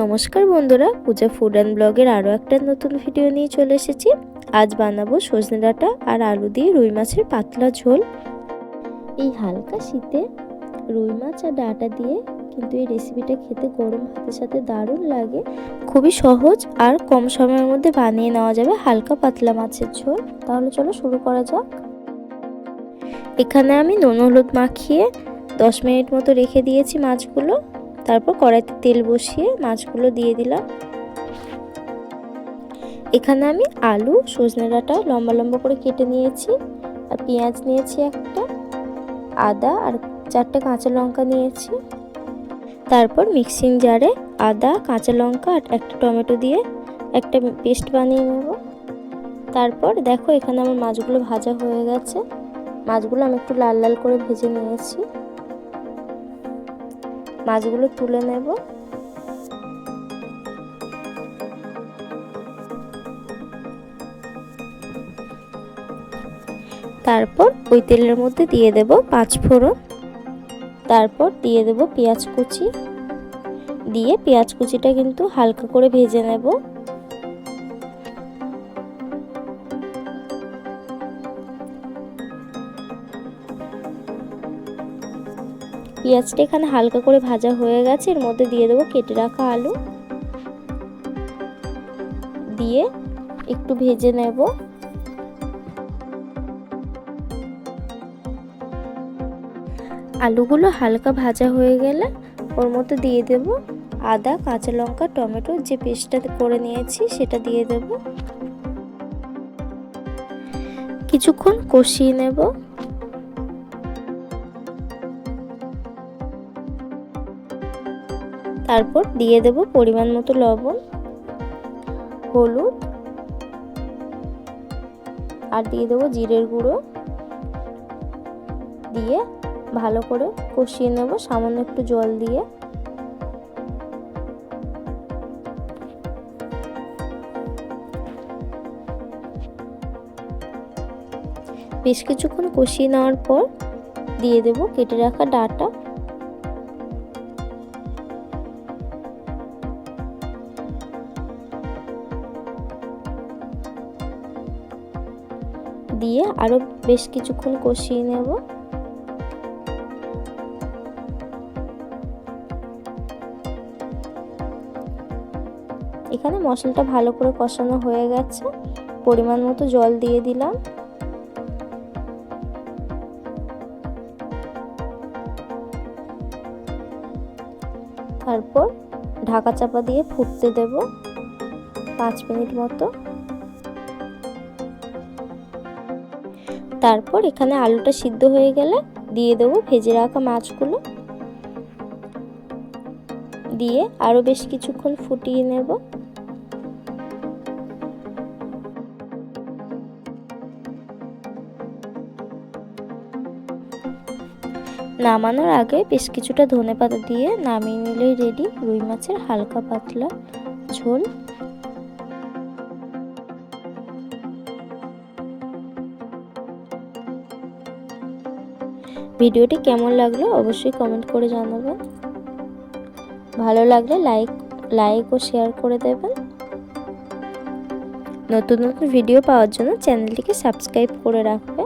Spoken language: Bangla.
নমস্কার বন্ধুরা, পূজা ফুড অ্যান্ড ব্লগের আরও একটা নতুন ভিডিও নিয়ে চলে এসেছি। আজ বানাবো সজনে ডাঁটা আর আলু দিয়ে রুই মাছের পাতলা ঝোল। এই হালকা শীতে রুই মাছ আর ডাঁটা দিয়ে কিন্তু এই রেসিপিটা খেতে গরম ভাতের সাথে দারুণ লাগে। খুবই সহজ আর কম সময়ের মধ্যে বানিয়ে নেওয়া যাবে হালকা পাতলা মাছের ঝোল। তাহলে চলো শুরু করা যাক। এখানে আমি নুন হলুদ মাখিয়ে দশ মিনিট মতো রেখে দিয়েছি মাছগুলো। তারপর কড়াইতে তেল বসিয়ে মাছগুলো দিয়ে দিলাম। এখানে আমি আলু, সজনে ডাঁটা লম্বা লম্বা করে কেটে নিয়েছি আর পেঁয়াজ নিয়েছি একটা, আদা আর চারটে কাঁচা লঙ্কা নিয়েছি। তারপর মিক্সিং জারে আদা, কাঁচা লঙ্কা আর একটা টমেটো দিয়ে একটা পেস্ট বানিয়ে নেব। তারপর দেখো এখানে আমার মাছগুলো ভাজা হয়ে গেছে। মাছগুলো আমি একটু লাল লাল করে ভেজে নিয়েছি। মাছগুলো তুলে নেব। তারপর ওই তেলের মধ্যে দিয়ে দেব পাঁচ ফোড়ন। তারপর দিয়ে দেব পেঁয়াজ কুচি। দিয়ে পেঁয়াজ কুচিটা কিন্তু হালকা করে ভেজে নেব। পেঁয়াজটা এখানে হালকা করে ভাজা হয়ে গেছে। এর মধ্যে দিয়ে দেবো কেটে রাখা আলু। দিয়ে একটু ভেজে নেব। আলুগুলো হালকা ভাজা হয়ে গেলে ওর মধ্যে দিয়ে দেব আদা, কাঁচা লঙ্কা, টমেটো, যে পেস্টটা করে নিয়েছি সেটা দিয়ে দেব। কিছুক্ষণ কষিয়ে নেব। তারপর দিয়ে দেব পরিমাণ মতো লবণ, হলুদ, আর দিয়ে দেবো জিরের গুঁড়ো। দিয়ে ভালো করে কষিয়ে নেব, সামান্য একটু জল দিয়ে। বেশ কিছুক্ষণ কষিয়ে নেওয়ার পর দিয়ে দেব কেটে রাখা ডাটা। দিয়ে আরও বেশ কিছুক্ষণ কষিয়ে নেব। এখানে মশলাটা ভালো করে কষানো হয়ে গেছে। পরিমাণ মতো জল দিয়ে দিলাম। তারপর ঢাকা চাপা দিয়ে ফুটতে দেব পাঁচ মিনিট মতো। তারপর এখানে আলুটা সিদ্ধ হয়ে গেলে দিয়ে দেবো ভেজে রাখা মাছগুলো। দিয়ে আরও বেশ কিছুক্ষণ ফুটিয়ে নেব। নামানোর আগে বেশ কিছুটা ধনে পাতা দিয়ে নামিয়ে নিলেই রেডি। রুই মাছের হালকা পাতলা ঝোল। ভিডিওটি কেমন লাগল অবশ্যই কমেন্ট করে জানাবেন। ভালো লাগলে লাইক লাইক ও শেয়ার করে দেবেন। নতুন নতুন ভিডিও পাওয়ার জন্য চ্যানেলটিকে সাবস্ক্রাইব করে রাখবেন।